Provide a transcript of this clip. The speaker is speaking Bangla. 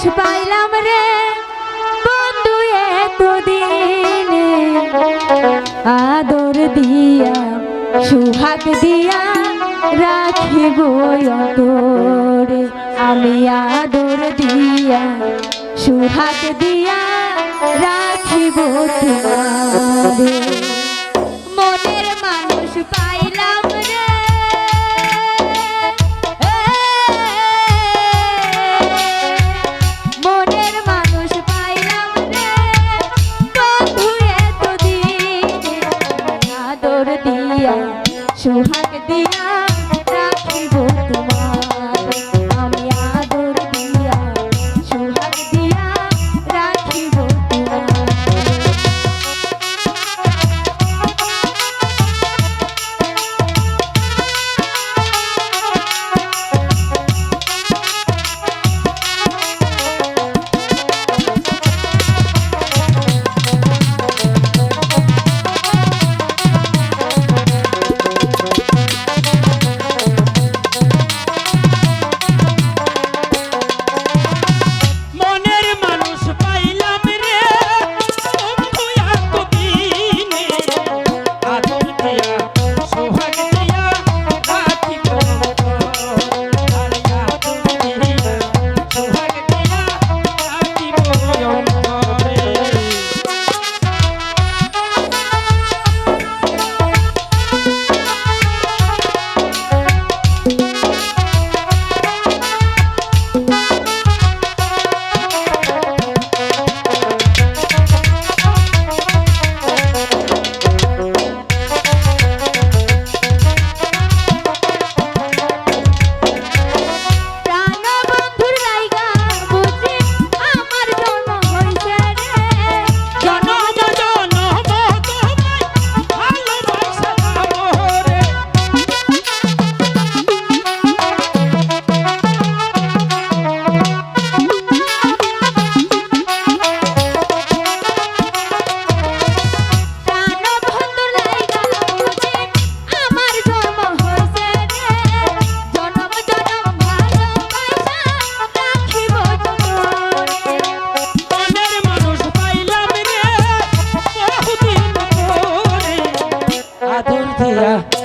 মানুষ পাইলাম রে। বন্ধু, এতদিন আদর দিয়া, সুহাগ দিয়া রাখিব অন্তরে। আমি আদর দিয়া, সুহাগ দিয়া রাখিব তোমারে। দিয়া সোহাগ দিয়া yeah.